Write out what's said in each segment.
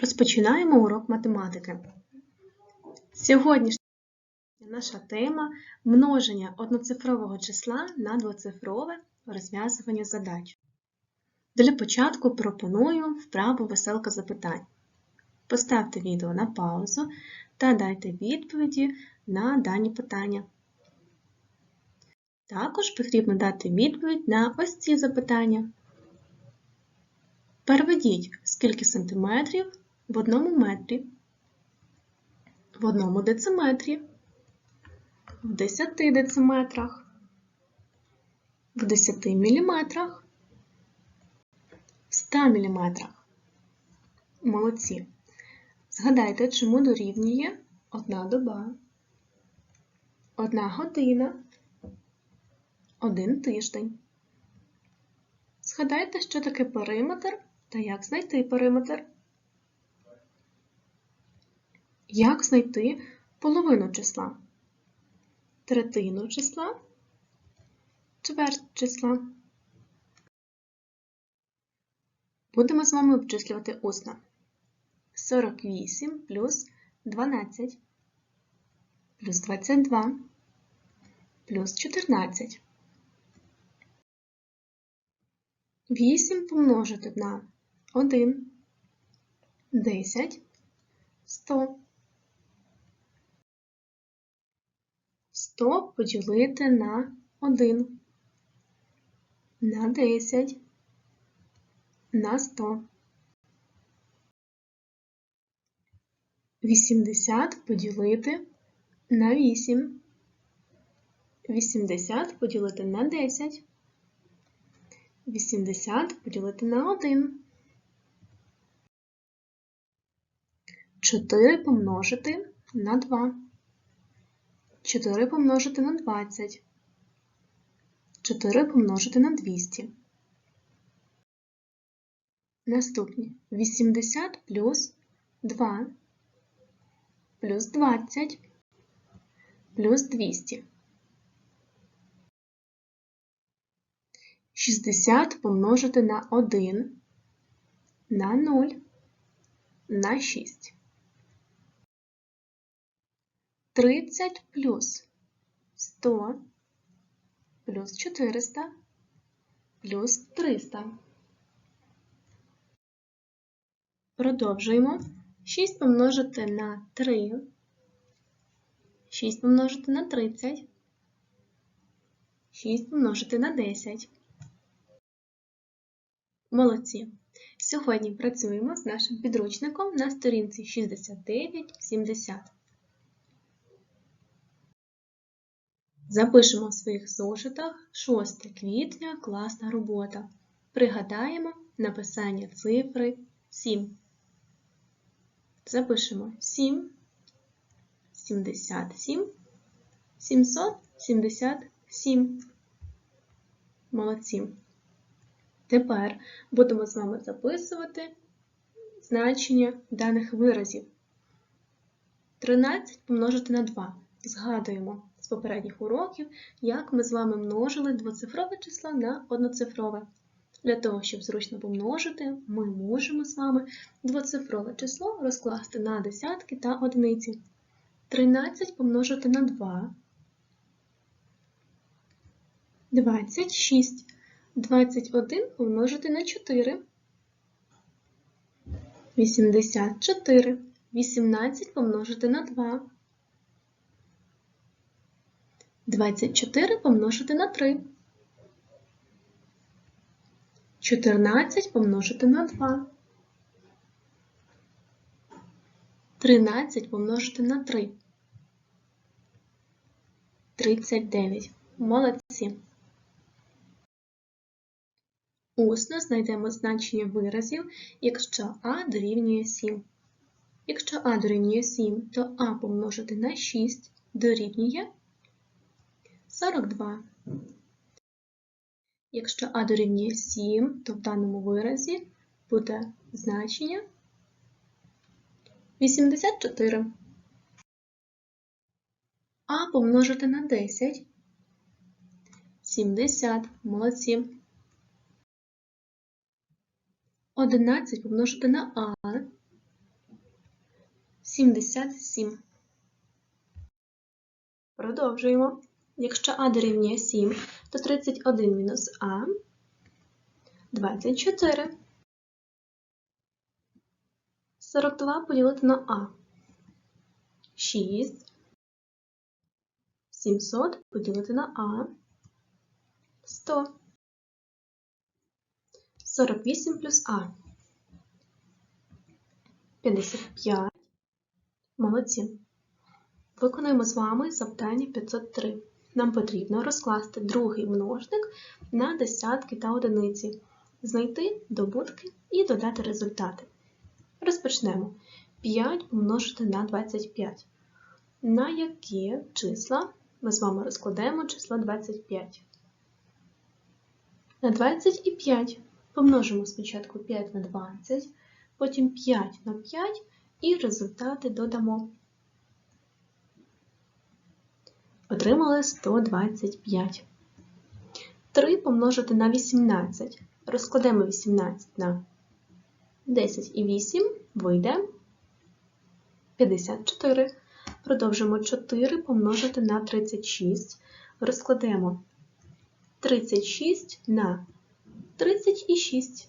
Розпочинаємо урок математики. Сьогоднішня наша тема множення одноцифрового числа на двоцифрове розв'язування задач. Для початку пропоную вправу веселка запитань. Поставте відео на паузу та дайте відповіді на дані питання. Також потрібно дати відповідь на ось ці запитання. Переведіть, скільки сантиметрів в одному метрі, в одному дециметрі, в 10 дециметрах, в 10 міліметрах, в 100 міліметрах. Молодці. Згадайте, чому дорівнює одна доба, одна година, один тиждень. Згадайте, що таке периметр та як знайти периметр. Як знайти половину числа? Третину числа, чверть числа. Будемо з вами обчислювати усно. 48 плюс 12 плюс 22 плюс 14. 8 помножити на 1, 10, 100. 100 поділити на 1, на 10, на 100. 80 поділити на 8. 80 поділити на 10. 80 поділити на 1. 4 помножити на 2. 4 помножити на 20. 4 помножити на 200. Наступні 80 плюс 2 плюс 20 плюс 200. 60 помножити на 1 на 0 на 6. 30 плюс 100 плюс 400 плюс 300. Продовжуємо. 6 помножити на 3. 6 помножити на 30. 6 помножити на 10. Молодці! Сьогодні працюємо з нашим підручником на сторінці 69-70. Запишемо в своїх зошитах 6 квітня класна робота. Пригадаємо написання цифри 7. Запишемо 7, 77, 777. Молодці. Тепер будемо з вами записувати значення даних виразів. 13 помножити на 2. Згадуємо з попередніх уроків, як ми з вами множили двоцифрове число на одноцифрове. Для того, щоб зручно помножити, ми можемо з вами двоцифрове число розкласти на десятки та одиниці. 13 помножити на 2. 26. 21 помножити на 4. 84. 18 помножити на 2. 24 помножити на 3. 14 помножити на 2. 13 помножити на 3. 39. Молодці. Усно знайдемо значення виразів, якщо А дорівнює 7. Якщо А дорівнює 7, то А помножити на 6 дорівнює 42. Якщо А дорівнює 7, то в даному виразі буде значення 84. А помножити на 10. 70. Молодці. 11 помножити на А 77. Продовжуємо. Якщо а дорівнює 7, то 31 мінус а 24. 42 поділити на а 6. 700 поділити на а 100. 48 плюс а 55. Молодці. Виконуємо з вами завдання 503. Нам потрібно розкласти другий множник на десятки та одиниці, знайти добутки і додати результати. Розпочнемо. 5 помножити на 25. На які числа ми з вами розкладемо число 25? На 25 помножимо спочатку 5 на 20, потім 5 на 5 і результати додамо. Отримали 125. 3 помножити на 18. Розкладемо 18 на 10 і 8, вийде 54. Продовжимо 4 помножити на 36. Розкладемо 36 на 36.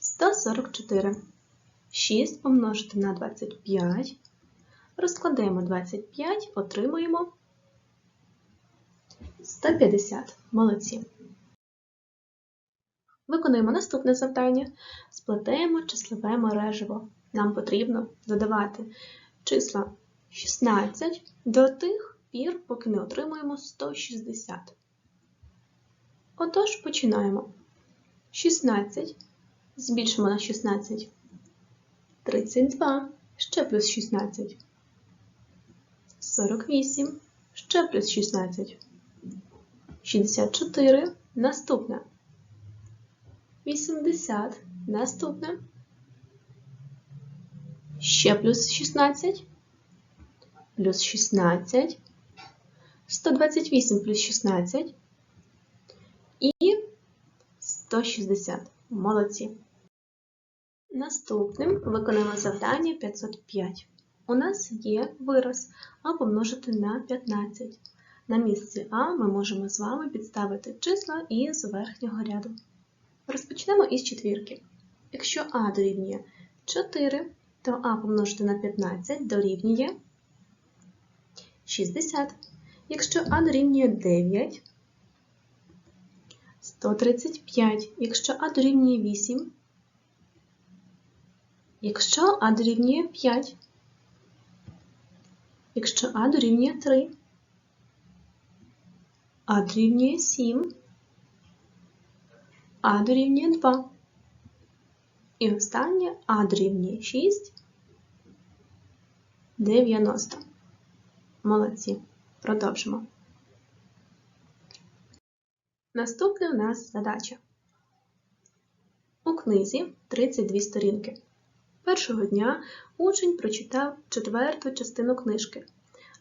144. 6 помножити на 25. Розкладемо 25, отримуємо 150. Молодці. Виконуємо наступне завдання. Сплетаємо числове мережево. Нам потрібно додавати числа 16 до тих пір, поки не отримуємо 160. Отож, починаємо. 16 збільшимо на 16. 32 ще плюс 16. 48 ще плюс 16. 64 наступне. 80 наступне. Ще плюс 16. Плюс 16. 128 плюс 16. І 160. Молодці. Наступним виконаємо завдання 505. У нас є вираз А помножити на 15. На місці А ми можемо з вами підставити числа із верхнього ряду. Розпочнемо із четвірки. Якщо А дорівнює 4, то А помножити на 15 дорівнює 60. Якщо А дорівнює 9, 135. Якщо А дорівнює 8, якщо А дорівнює 5, якщо А дорівнює 3, А дорівнює 7, А дорівнює 2. І останнє А дорівнює 6, 90. Молодці. Продовжимо. Наступна у нас задача. У книзі 32 сторінки. Першого дня учень прочитав четверту частину книжки,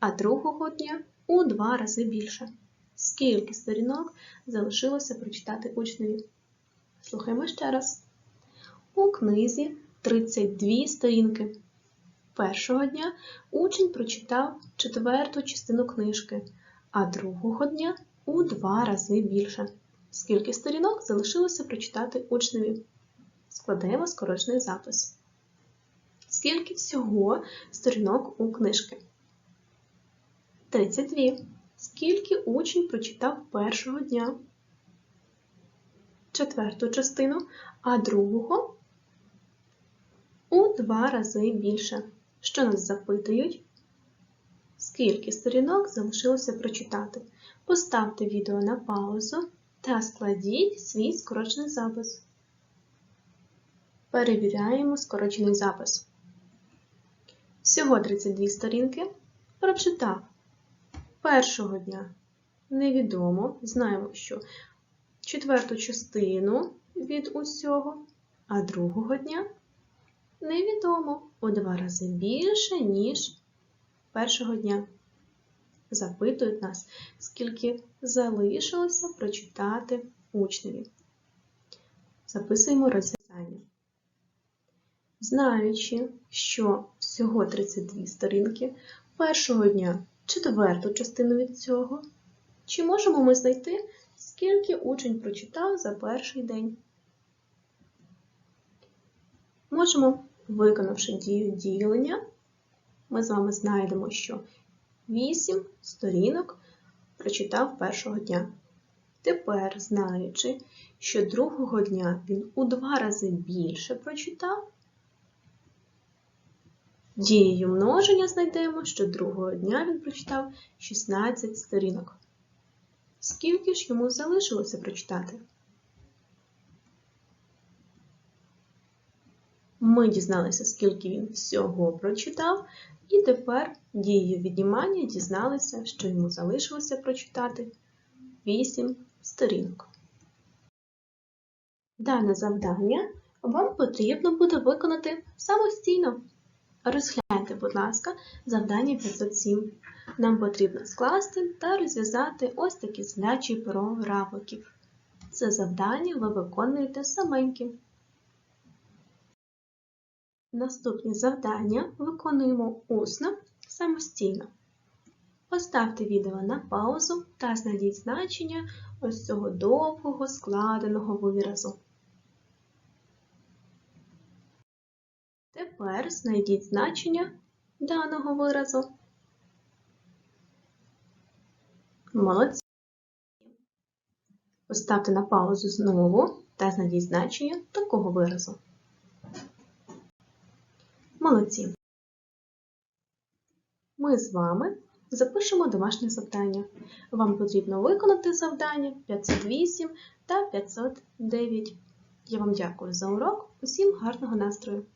а другого дня у два рази більше. Скільки сторінок залишилося прочитати учневі? Слухаємо ще раз. У книзі 32 сторінки. Першого дня учень прочитав четверту частину книжки, а другого дня у два рази більше. Скільки сторінок залишилося прочитати учневі? Складаємо скорочний запис. Скільки всього сторінок у книжки? 32. Скільки учень прочитав першого дня? Четверту частину, а другого у два рази більше. Що нас запитують? Скільки сторінок залишилося прочитати? Поставте відео на паузу та складіть свій скорочений запис. Перевіряємо скорочений запис. Всього 32 сторінки прочитав. Першого дня невідомо. Знаємо, що четверту частину від усього, а другого дня невідомо у два рази більше, ніж першого дня. Запитують нас, скільки залишилося прочитати учневі. Записуємо розв'язання. Знаючи, що всього 32 сторінки, першого дня четверту частину від цього. Чи можемо ми знайти, скільки учень прочитав за перший день? Можемо, виконавши дію ділення, ми з вами знайдемо, що 8 сторінок прочитав першого дня. Тепер, знаючи, що другого дня він у два рази більше прочитав, дією множення знайдемо, що другого дня він прочитав 16 сторінок. Скільки ж йому залишилося прочитати? Ми дізналися, скільки він всього прочитав, і тепер дією віднімання дізналися, що йому залишилося прочитати 8 сторінок. Дане завдання вам потрібно буде виконати самостійно. Розгляньте, будь ласка, завдання 507. Нам потрібно скласти та розв'язати ось такі злячі перо равликів. Це завдання ви виконуєте саменьки. Наступні завдання виконуємо усно самостійно. Поставте відео на паузу та знайдіть значення ось цього довгого складеного виразу. Тепер знайдіть значення даного виразу. Молодці. Поставте на паузу знову та знайдіть значення такого виразу. Молодці. Ми з вами запишемо домашнє завдання. Вам потрібно виконати завдання 508 та 509. Я вам дякую за урок. Усім гарного настрою!